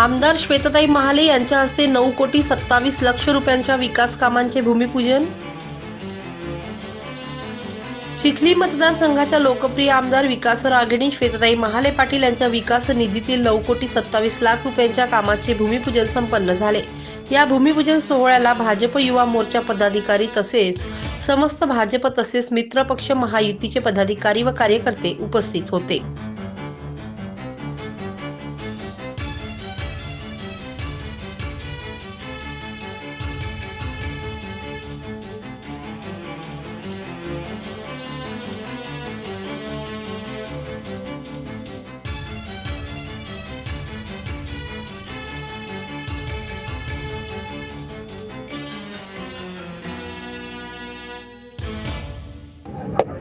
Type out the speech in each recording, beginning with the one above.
आमदार श्वेतताई महाले यांच्या हस्ते नऊ कोटी सत्तावीस लक्ष रुपयांच्या विकास कामांचे भूमिपूजन. चिखली मतदारसंघाच्या लोकप्रिय आमदार विकास रागिणी श्वेतताई महाले पाटील यांच्या विकास निधीतील नऊ कोटी सत्तावीस लाख रुपयांच्या कामाचे भूमिपूजन संपन्न झाले. या भूमिपूजन सोहळ्याला भाजप युवा मोर्चा पदाधिकारी तसेच समस्त भाजप तसेच मित्रपक्ष महायुतीचे पदाधिकारी व कार्यकर्ते उपस्थित होते.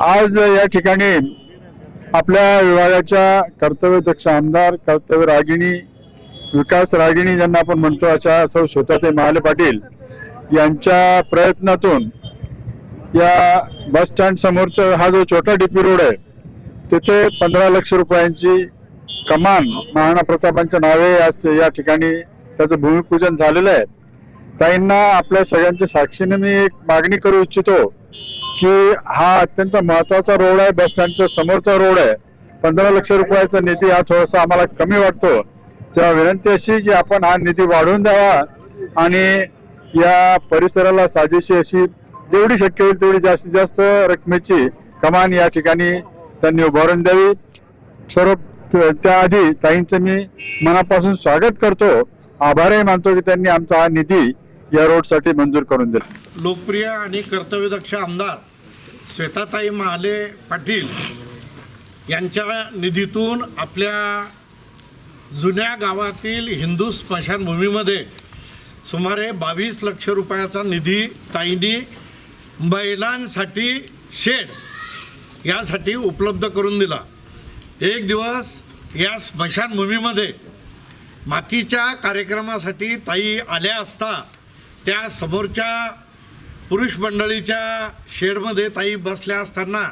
आज या ठिकाणी आपल्या विभागाच्या कर्तव्यदक्ष आमदार कर्तव्य रागिणी विकास रागिणी ज्यांना आपण म्हणतो अशा सौ स्वतःते महाले पाटील यांच्या प्रयत्नातून या बस स्टँड समोरचा हा जो छोटा डीपी रोड आहे तिथे पंधरा लक्ष रुपयांची कमान महाराणा प्रतापांच्या नावे आज या ठिकाणी त्याचं भूमिपूजन झालेलं आहे. ताईंना आपल्या सगळ्यांच्या साक्षीने मी एक मागणी करू इच्छितो की हा अत्यंत महत्त्वाचा रोड आहे बस स्टँडच्या समोरचा रोड आहे. पंधरा लक्ष रुपयाचा निधी हा थोडासा आम्हाला कमी वाटतो. तेव्हा विनंती अशी की आपण हा निधी वाढवून द्यावा आणि या परिसराला साजेशी अशी जेवढी शक्य होईल तेवढी जास्तीत जास्त रकमेची कमान या ठिकाणी त्यांनी उभारून द्यावी. सर्व त्याआधी ताईंचं मी मनापासून स्वागत करतो. आभारही मानतो की त्यांनी आमचा हा निधी या रोडसाठी मंजूर करून दिला. लोकप्रिय आणि कर्तव्यदक्ष आमदार श्वेताताई महाले पाटील यांच्या निधीतून आपल्या जुन्या गावातील हिंदू स्मशानभूमीमध्ये सुमारे बावीस लक्ष रुपयाचा निधी ताईंनी महिलांसाठी शेड यासाठी उपलब्ध करून दिला. एक दिवस या स्मशानभूमीमध्ये मातीच्या कार्यक्रमासाठी ताई आल्या असता त्या समोरच्या पुरुष मंडळीच्या शेडमध्ये ताई बसल्या असताना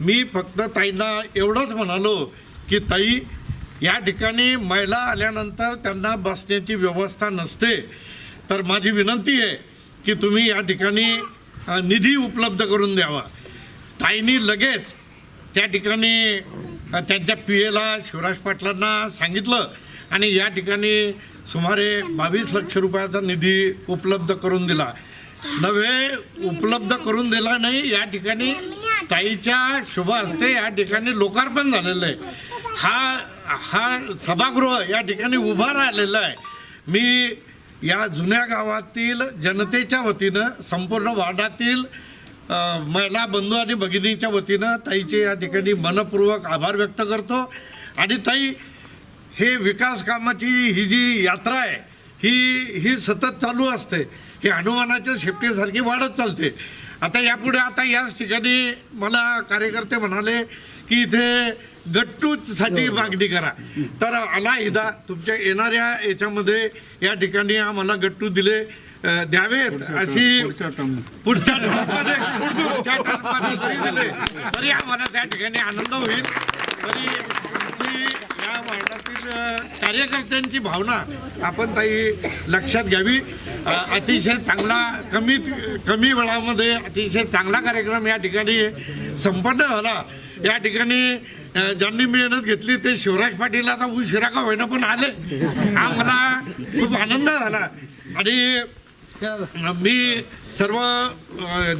मी फक्त ताईंना एवढंच म्हणालो की ताई या ठिकाणी महिला आल्यानंतर त्यांना बसण्याची व्यवस्था नसते. तर माझी विनंती आहे की तुम्ही या ठिकाणी निधी उपलब्ध करून द्यावा. ताईंनी लगेच त्या ठिकाणी त्यांच्या पी एला शिवराज पाटलांना सांगितलं आणि या ठिकाणी सुमारे बावीस लक्ष रुपयाचा निधी उपलब्ध करून दिला. नव्हे उपलब्ध करून दिला नाही या ठिकाणी ताईच्या शुभ हस्ते या ठिकाणी लोकार्पण झालेलं आहे. हा हा सभागृह या ठिकाणी उभा राहिलेला आहे. मी या जुन्या गावातील जनतेच्या वतीनं संपूर्ण वार्डातील महिला बंधू आणि भगिनीच्या वतीनं ताईचे या ठिकाणी मनपूर्वक आभार व्यक्त करतो. आणि ताई हे विकास कामाची ही जी यात्रा आहे ही ही सतत चालू असते. ही हनुमानाच्या शेपटीसारखी वाढत चालते. आता यापुढे आता याच ठिकाणी मला कार्यकर्ते म्हणाले की इथे गट्टूसाठी मागणी करा. तर अलाहिदा तुमच्या येणाऱ्या याच्यामध्ये या ठिकाणी आम्हाला गट्टू दिले. द्यावेत. अशी पुढच्या तरी आम्हाला त्या ठिकाणी आनंद होईल. तरी आमची या कार्यकर्त्यांची भावना आपण ताई लक्षात घ्यावी. अतिशय चांगला कमी कमी वेळामध्ये अतिशय चांगला कार्यक्रम या ठिकाणी संपन्न झाला. या ठिकाणी ज्यांनी मेहनत घेतली ते शिवराज पाटील आता उशिरा का होईना पण आले. आम्हाला खूप आनंद झाला. आणि मी सर्व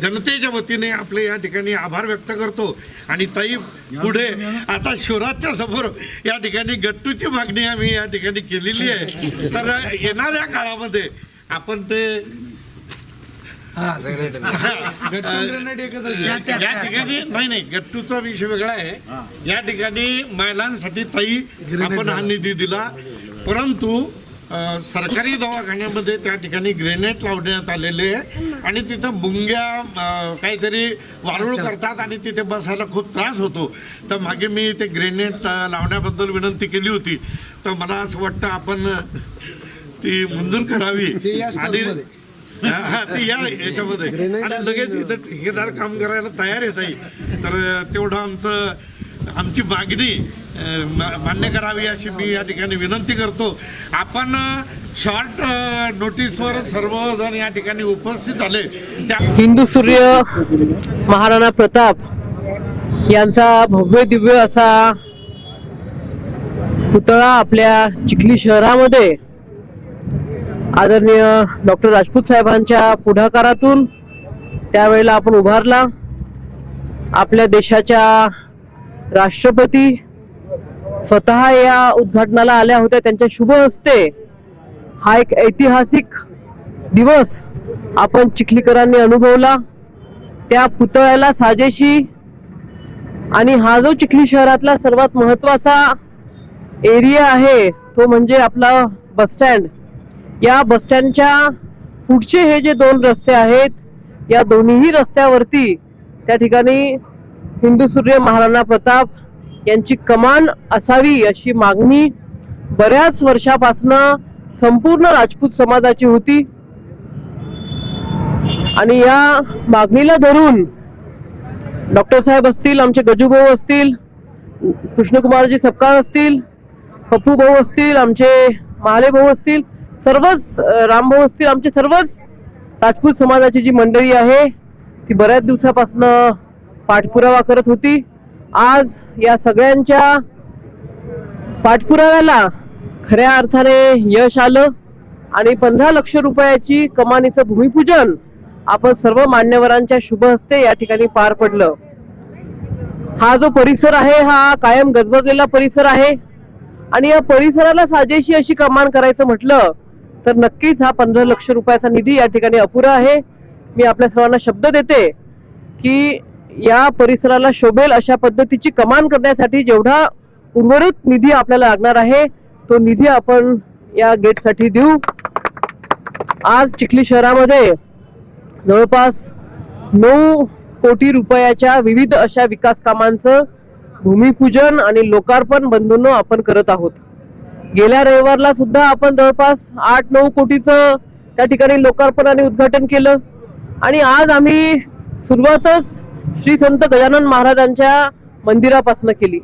जनतेच्या वतीने आपले या ठिकाणी आभार व्यक्त करतो. आणि ताई पुढे आता शिवराजच्या समोर या ठिकाणी गट्टूची मागणी आम्ही या ठिकाणी केलेली आहे. तर येणाऱ्या काळामध्ये आपण ते या ठिकाणी नाही नाही गट्टूचा विषय वेगळा आहे. या ठिकाणी महिलांसाठी ताई आपण हा निधी दिला. परंतु सरकारी दवाखान्यामध्ये त्या ठिकाणी ग्रेनेड लावण्यात आलेले आहे. आणि तिथं बुंग्या काहीतरी वारूळ करतात आणि तिथे बसायला खूप त्रास होतो. तर मागे मी ते ग्रेनेड अ, लावण्याबद्दल विनंती केली होती. तर मला असं वाटतं आपण ती मंजूर करावी. आणि ती या याच्यामध्ये. आणि लगेच इथं ठेकेदार काम करायला तयार येत आहे तर तेवढं आमचं आमची मागणी मान्य करावी अशी मी या ठिकाणी विनंती करतो. आपण शॉर्ट नोटीसवर सर्वजण या ठिकाणी उपस्थित आले त्या हिंदू सूर्य महाराणा प्रताप यांचा भव्य दिव्य असा पुतळा आपल्या चिखली शहरामध्ये आदरणीय डॉक्टर राजपूत साहेबांच्या पुढाकारातून त्यावेळेला आपण उभारला. आपल्या देशाच्या राष्ट्रपती स्वतः या उद्घाटनाला आल्या होत्या. त्यांच्या शुभ हस्ते हा एक ऐतिहासिक दिवस आपण चिखलीकरांनी अनुभवला. त्या पुतळ्याला साजेशी आणि हा जो चिखली शहरातला सर्वात महत्त्वाचा एरिया आहे तो म्हणजे आपला बसस्टँड या बसस्टँडच्या पुढचे हे जे दोन रस्ते आहेत या दोन्हीही रस्त्यावरती त्या ठिकाणी हिंदू सूर्य महाराणा प्रताप यांची कमान असावी अशी मागणी बऱ्याच वर्षापासनं संपूर्ण राजपूत समाजाची होती. आणि या मागणीला धरून डॉक्टर साहेब असतील आमचे गजूभाऊ असतील कृष्णकुमारजी सपकाळ असतील पप्पू भाऊ असतील आमचे महाले भाऊ असतील सर्वच रामभाऊ असतील आमचे सर्वच राजपूत समाजाची जी मंडळी आहे ती बऱ्याच दिवसापासून पाठपुरावा करत होती. आज या सगळ्यांच्या पाठपुराव्याला खऱ्या अर्थाने यश आलं आणि पंधरा लक्ष रुपयाची कमानीचं भूमिपूजन आपण सर्व मान्यवरांच्या शुभ हस्ते या ठिकाणी पार पडलं. हा जो परिसर आहे हा कायम गजबजलेला परिसर आहे. आणि या परिसराला साजेशी अशी कमान करायचं म्हटलं तर नक्कीच हा पंधरा लक्ष रुपयाचा निधी या ठिकाणी अपुरा आहे. मी आपल्या सर्वांना शब्द देते की या परिसराला शोभेल अशा पद्धतीची कमान करण्यासाठी जेवढा उर्वरित निधी आपल्याला लागणार आहे तो निधी आपण या गेटसाठी देऊ. आज चिखली शहरामध्ये जवळपास नऊ कोटी रुपयाच्या विविध अशा विकास कामांचं भूमिपूजन आणि लोकार्पण बंधूंनो आपण करत आहोत. गेल्या रविवारला सुद्धा आपण जवळपास आठ नऊ कोटीचं त्या ठिकाणी लोकार्पण आणि उद्घाटन केलं. आणि आज आम्ही सुरुवातच श्री संत गजानन महाराजांच्या मंदिरापासून केली.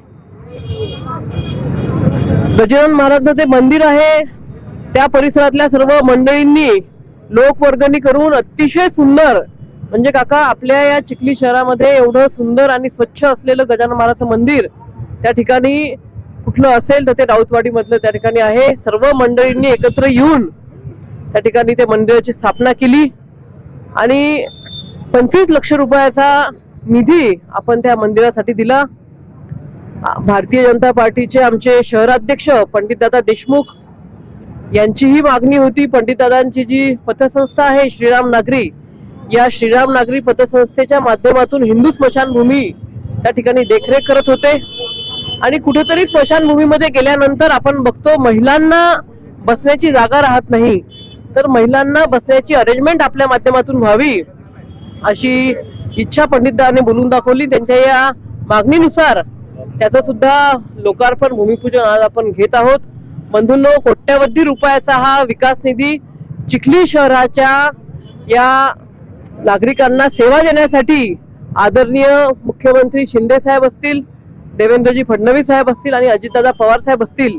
गजानन महाराजांचं जे मंदिर आहे त्या परिसरातल्या सर्व मंडळींनी लोकवर्गणी करून अतिशय सुंदर म्हणजे काका आपल्या या चिखली शहरामध्ये एवढं सुंदर आणि स्वच्छ असलेलं गजानन महाराजचं मंदिर त्या ठिकाणी कुठलं असेल तर ते राऊतवाडीमधलं त्या ठिकाणी आहे. सर्व मंडळींनी एकत्र येऊन त्या ठिकाणी ते मंदिराची स्थापना केली. आणि पंचवीस लक्ष रुपयाचा निधी आपण त्या मंदिरासाठी दिला. भारतीय जनता पार्टीचे आमचे शहराध्यक्ष पंडितदादा देशमुख यांचीही मागणी होती. पंडितदादांची जी पतसंस्था आहे श्रीराम नागरी या श्रीराम नागरी पतसंस्थेच्या माध्यमातून हिंदू स्मशानभूमी त्या ठिकाणी देखरेख करत होते. आणि कुठेतरी स्मशानभूमीमध्ये गेल्यानंतर आपण बघतो महिलांना बसण्याची जागा राहत नाही. तर महिलांना बसण्याची अरेंजमेंट आपल्या माध्यमातून व्हावी अशी इच्छा पंडितदारांनी बोलून दाखवली. त्यांच्या या मागणीनुसार त्याचं सुद्धा लोकार्पण भूमिपूजन आज आपण घेत आहोत. बंधूंनो कोट्यावधी रुपयाचा हा विकास निधी चिखली शहराच्या या नागरिकांना सेवा देण्यासाठी आदरणीय मुख्यमंत्री शिंदे साहेब असतील देवेंद्रजी फडणवीस साहेब असतील आणि अजितदादा पवार साहेब असतील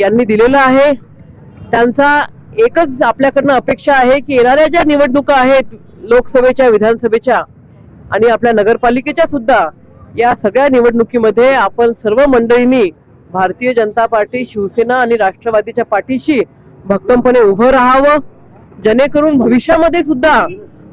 यांनी दिलेलं आहे. त्यांचा एकच आपल्याकडनं अपेक्षा आहे की येणाऱ्या ज्या निवडणुका आहेत लोकसभेच्या विधानसभेच्या आणि आपल्या नगरपालिकेच्या सुद्धा या सगळ्या निवडणुकीमध्ये आपण सर्व मंडळींनी भारतीय जनता पार्टी शिवसेना आणि राष्ट्रवादीच्या पाठीशी भक्कमपणे उभं राहावं. जेणेकरून भविष्यामध्ये सुद्धा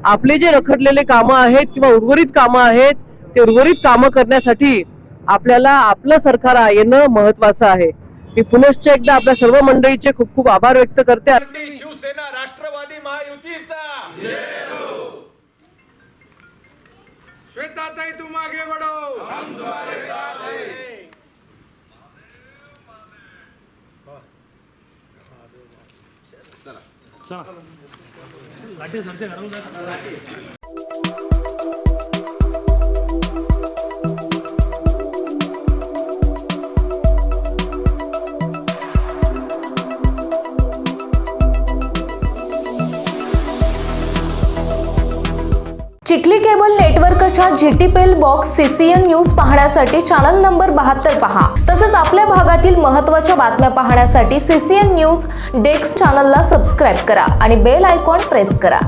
आपले जे रखडलेले कामं आहेत किंवा उर्वरित कामं आहेत ते उर्वरित कामं करण्यासाठी आपल्याला आपलं सरकार येणं महत्वाचं आहे. मी पुनश्च एकदा आपल्या सर्व मंडळीचे खूप खूप आभार व्यक्त करते. शिवसेना राष्ट्रवादी महायुतीचा. श्वेताताई तुम आगे बढ़ो हम तुम्हारे साथ हैं चिखली केबल नेटवर्कच्या जीटीपीएल बॉक्स सीसीएन न्यूज पाहण्यासाठी चॅनल नंबर बहात्तर पहा. तसेच आपल्या भागातील महत्त्वाच्या बातम्या पाहण्यासाठी सीसीएन न्यूज डेस्क चॅनलला सबस्क्राईब करा आणि बेल आयकॉन प्रेस करा.